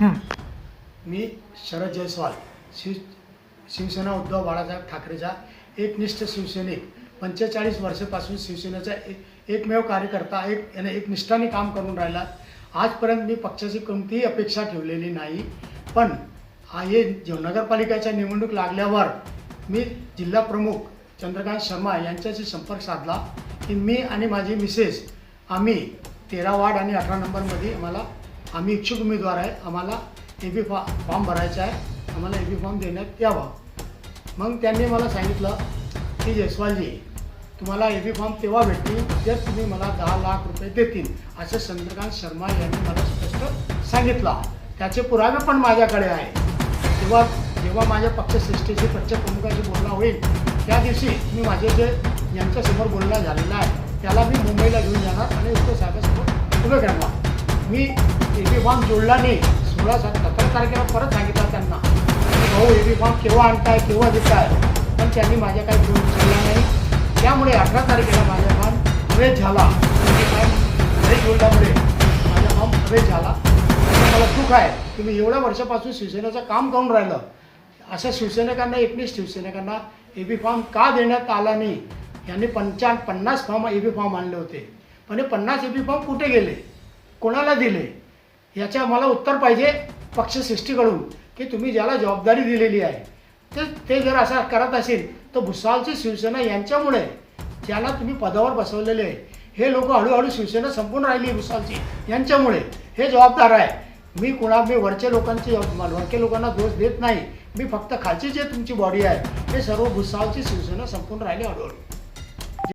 मी शरद जयस्वाल शिव शिवसेना उद्धव बाळासाहेब ठाकरेचा एकनिष्ठ शिवसैनिक पंचेचाळीस वर्षापासून शिवसेनेचा एक एकमेव कार्यकर्ता एक याने एकनिष्ठाने काम करून राहिला. आजपर्यंत मी पक्षाची कोणतीही अपेक्षा ठेवलेली नाही पण हा हे नगरपालिकेच्या निवडणूक लागल्यावर मी जिल्हा प्रमुख चंद्रकांत शर्मा यांच्याशी संपर्क साधला की मी आणि माझी मिसेस आम्ही तेरा वार्ड आणि अठरा नंबरमध्ये मला आम्ही इच्छुक उमेदवार आहे आम्हाला ए बी फॉ फॉर्म भरायचा आहे. आम्हाला ए बी फॉर्म देण्यात यावा. मग त्यांनी मला सांगितलं की जयस्वालजी तुम्हाला ए बी फॉर्म तेव्हा भेटतील जर तुम्ही मला दहा लाख रुपये देतील. असं चंद्रकांत शर्मा यांनी मला स्पष्ट सांगितलं. त्याचे पुरावे पण माझ्याकडे आहे तेव्हा जेव्हा माझ्या पक्षश्रेष्ठीशी पक्षप्रमुखाशी बोलणं होईल त्या दिवशी मी माझे जे यांच्यासमोर बोलणं झालेलं आहे त्याला मी मुंबईला घेऊन जाणार आणि उद्धव साहेबांसमोर उभे करणार. मी ए बी फॉर्म जोडला नाही. सोळा सात सतरा तारखेला परत सांगितलं त्यांना. की भाऊ ए बी फॉर्म केव्हा आणताय केव्हा देताय? पण त्यांनी माझ्या काही फोन उचलला नाही. त्यामुळे अठरा तारखेला माझा फॉर्म फ्रेश झाला. म्हणजे जोडल्यामुळे माझा फॉर्म अवेज झाला. मला दुःख आहे. की मी एवढ्या वर्षापासून शिवसेनेचं काम करून राहिलं. अशा शिवसैनिकांना एकनीस शिवसैनिकांना ए बी फॉर्म का देण्यात आला नाही? यांनी पंचा पन्नास फॉर्म ए बी फॉर्म आणले होते. पण हे पन्नास ए बी फॉर्म कुठे गेले? कोणाला दिले? याच्या मला उत्तर पाहिजे पक्षश्रेष्ठीकडून की तुम्ही ज्याला जबाबदारी दिलेली आहे. ते ते जर असा करत असेल तर भुसावची शिवसेना यांच्यामुळे ज्याला तुम्ही पदावर बसवलेले आहे हे लोक हळूहळू शिवसेना संपून राहिली आहे यांच्यामुळे हे जबाबदार आहे. मी कुणा मी वरच्या लोकांची वरच्या लोकांना दोष देत नाही. मी फक्त खालची जे तुमची बॉडी आहे हे सर्व भुसावची शिवसेना संपून राहिली हळूहळू.